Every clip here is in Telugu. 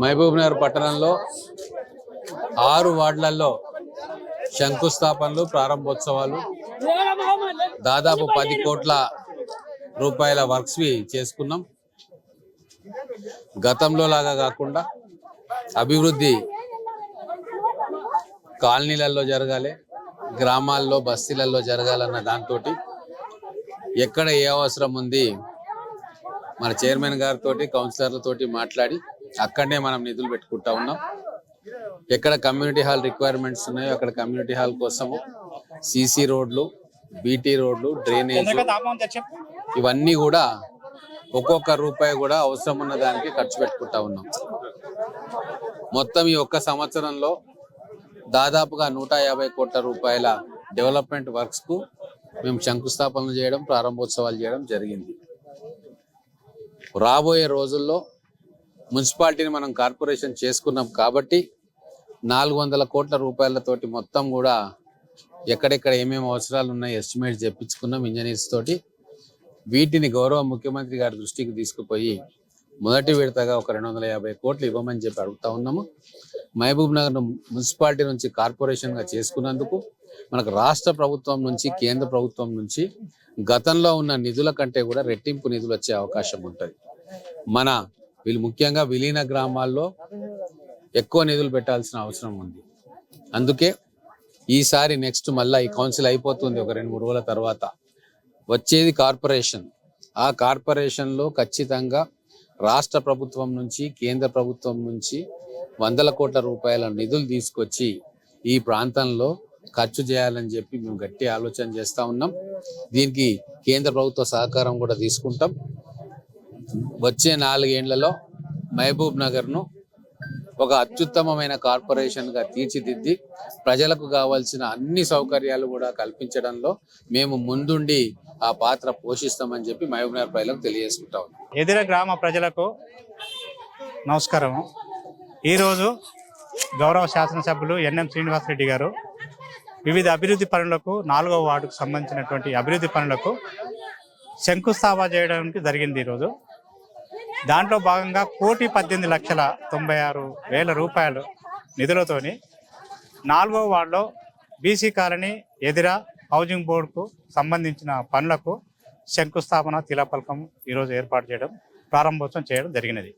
మహబూబ్ నగర్ పట్టణంలో ఆరు వార్డులలో శంకుస్థాపనలు ప్రారంభోత్సవాలు దాదాపు పది కోట్ల రూపాయల వర్క్స్ చేసుకున్నాం. గతంలో లాగా కాకుండా అభివృద్ధి కాలనీలలో జరగాలి గ్రామాల్లో బస్తీలలో జరగాలన్న దాంతో ఎక్కడ ఏ అవసరం ఉంది మన చైర్మన్ గారితో కౌన్సిలర్లతోటి మాట్లాడి అక్కడనే మనం నిధులు పెట్టుకుంటా ఉన్నాం. ఎక్కడ కమ్యూనిటీ హాల్ రిక్వైర్మెంట్స్ ఉన్నాయో అక్కడ కమ్యూనిటీ హాల్ కోసము సీసీ రోడ్లు బీటీ రోడ్లు డ్రైనేజ్ ఇవన్నీ కూడా ఒక్కొక్క రూపాయి కూడా అవసరం ఉన్న దానికి ఖర్చు పెట్టుకుంటా ఉన్నాం. మొత్తం ఈ ఒక్క సంవత్సరంలో దాదాపుగా నూట యాభై కోట్ల రూపాయల డెవలప్మెంట్ వర్క్స్కు మేము శంకుస్థాపనలు చేయడం ప్రారంభోత్సవాలు చేయడం జరిగింది. రాబోయే రోజుల్లో మున్సిపాలిటీని మనం కార్పొరేషన్ చేసుకున్నాం కాబట్టి నాలుగు వందల కోట్ల రూపాయలతోటి మొత్తం కూడా ఎక్కడెక్కడ ఏమేమి అవసరాలు ఉన్నాయి ఎస్టిమేట్ చెప్పించుకున్నాం ఇంజనీర్స్ తోటి. వీటిని గౌరవ ముఖ్యమంత్రి గారి దృష్టికి తీసుకుపోయి మొదటి విడతగా ఒక రెండు వందల యాభై కోట్లు ఇవ్వమని చెప్పి అడుగుతా ఉన్నాము. మహబూబ్ నగర్ మున్సిపాలిటీ నుంచి కార్పొరేషన్గా చేసుకున్నందుకు మనకు రాష్ట్ర ప్రభుత్వం నుంచి కేంద్ర ప్రభుత్వం నుంచి గతంలో ఉన్న నిధుల కంటే కూడా రెట్టింపు నిధులు వచ్చే అవకాశం ఉంటుంది. మన వీళ్ళు ముఖ్యంగా విలీన గ్రామాల్లో ఎక్కువ నిధులు పెట్టాల్సిన అవసరం ఉంది. అందుకే ఈసారి నెక్స్ట్ మళ్ళా ఈ కౌన్సిల్ అయిపోతుంది ఒక రెండు మూడు రోజుల తర్వాత. వచ్చేది కార్పొరేషన్. ఆ కార్పొరేషన్లో ఖచ్చితంగా రాష్ట్ర ప్రభుత్వం నుంచి కేంద్ర ప్రభుత్వం నుంచి వందల కోట్ల రూపాయల నిధులు తీసుకొచ్చి ఈ ప్రాంతంలో ఖర్చు చేయాలని చెప్పి మేము గట్టి ఆలోచన చేస్తా ఉన్నాం. దీనికి కేంద్ర ప్రభుత్వ సహకారం కూడా తీసుకుంటాం. వచ్చే నాలుగేండ్లలో మహబూబ్ నగర్ను ఒక అత్యుత్తమమైన కార్పొరేషన్గా తీర్చిదిద్ది ప్రజలకు కావాల్సిన అన్ని సౌకర్యాలు కూడా కల్పించడంలో మేము ముందుండి ఆ పాత్ర పోషిస్తామని చెప్పి మహబూబ్ నగర్ ప్రజలకు తెలియజేసుకుంటా ఉన్నాం. ఎదిర గ్రామ ప్రజలకు నమస్కారము. ఈరోజు గౌరవ శాసనసభ్యులు ఎన్ఎం శ్రీనివాసరెడ్డి గారు వివిధ అభివృద్ధి పనులకు నాలుగవ వార్డుకు సంబంధించినటువంటి అభివృద్ధి పనులకు శంకుస్థాపన చేయడానికి జరిగింది ఈరోజు. దాంట్లో భాగంగా కోటి పద్దెనిమిది లక్షల తొంభై ఆరు వేల రూపాయలు నిధులతోని నాలుగో వార్డులో బీసీ కాలనీ ఎదిరా హౌజింగ్ బోర్డుకు సంబంధించిన పనులకు శంకుస్థాపన తిలపలకం ఈరోజు ఏర్పాటు చేయడం ప్రారంభోత్సవం చేయడం జరిగినది.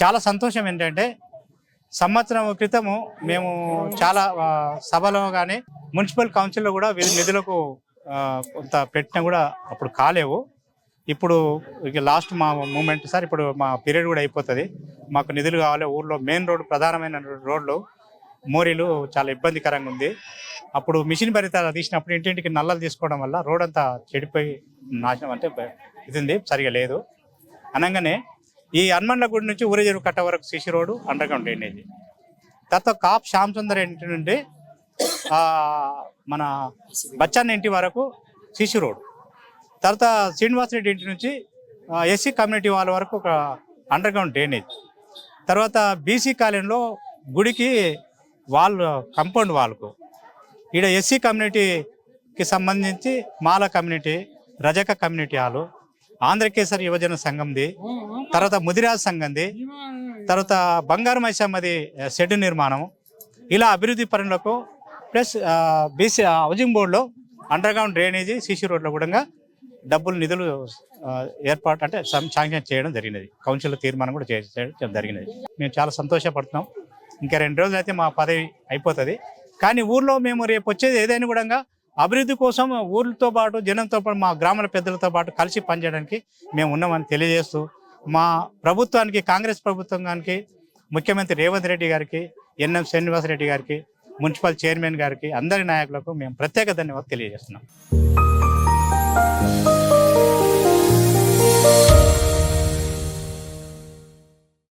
చాలా సంతోషం ఏంటంటే సంవత్సరం క్రితము మేము చాలా సభలో కానీ మున్సిపల్ కౌన్సిల్లో కూడా వీరి నిధులకు కొంత పెట్టినా కూడా అప్పుడు కాలేవు. ఇప్పుడు ఇక లాస్ట్ మా మూమెంట్ సార్ ఇప్పుడు మా పీరియడ్ కూడా అయిపోతుంది. మాకు నిధులు కావాలి ఊర్లో మెయిన్ రోడ్ ప్రధానమైన రోడ్లు మోరీలు చాలా ఇబ్బందికరంగా ఉంది. అప్పుడు మిషన్ భరిత తీసినప్పుడు ఇంటింటికి నల్లలు తీసుకోవడం వల్ల రోడ్ అంతా చెడిపోయి నాశనం అంటే ఇది ఉంది సరిగా లేదు. అనగానే ఈ హనుమన్ల గుడి నుంచి ఊరేజరు కట్ట వరకు సిసి రోడ్డు అండర్ గ్రౌండ్ తర్వాత కాప్ శ్యామ్ సుందర్ ఇంటి నుండి మన బచ్చాన్ ఇంటి వరకు సిసి రోడ్ తర్వాత శ్రీనివాసరెడ్డి ఇంటి నుంచి ఎస్సీ కమ్యూనిటీ వాళ్ళ వరకు ఒక అండర్ గ్రౌండ్ డ్రైనేజ్ తర్వాత బీసీ కాలనీలో గుడికి వాల్ కంపౌండ్ వాల్కు ఈడ ఎస్సీ కమ్యూనిటీకి సంబంధించి మాల కమ్యూనిటీ రజక కమ్యూనిటీ వాళ్ళు ఆంధ్రకేసరి యువజన సంఘంది తర్వాత ముదిరాజ్ సంఘంది తర్వాత బంగారు మైసమ్మది షెడ్ నిర్మాణం. ఇలా అభివృద్ధి పనులకు ప్లస్ బీసీ హౌజింగ్ బోర్డులో అండర్ గ్రౌండ్ డ్రైనేజీ సీసీ రోడ్లో కూడా డబ్బులు నిధులు ఏర్పాటు అంటే శాంక్షన్ చేయడం జరిగినది. కౌన్సిల్ తీర్మానం కూడా చే- చేయడం జరిగినది. మేము చాలా సంతోషపడుతున్నాం. ఇంకా రెండు రోజులు అయితే మా పదవి అయిపోతుంది. కానీ ఊర్లో మేము రేపు వచ్చేది ఏదైనా కూడా అభివృద్ధి కోసం ఊర్లతో పాటు జనంతో పాటు మా గ్రామాల పెద్దలతో పాటు కలిసి పనిచేయడానికి మేము ఉన్నామని తెలియజేస్తూ మా ప్రభుత్వానికి కాంగ్రెస్ ప్రభుత్వానికి ముఖ్యమంత్రి రేవంత్ రెడ్డి గారికి ఎన్ఎం శ్రీనివాసరెడ్డి గారికి మున్సిపల్ చైర్మన్ గారికి అందరి నాయకులకు మేము ప్రత్యేక ధన్యవాదాలు తెలియజేస్తున్నాం. 啊。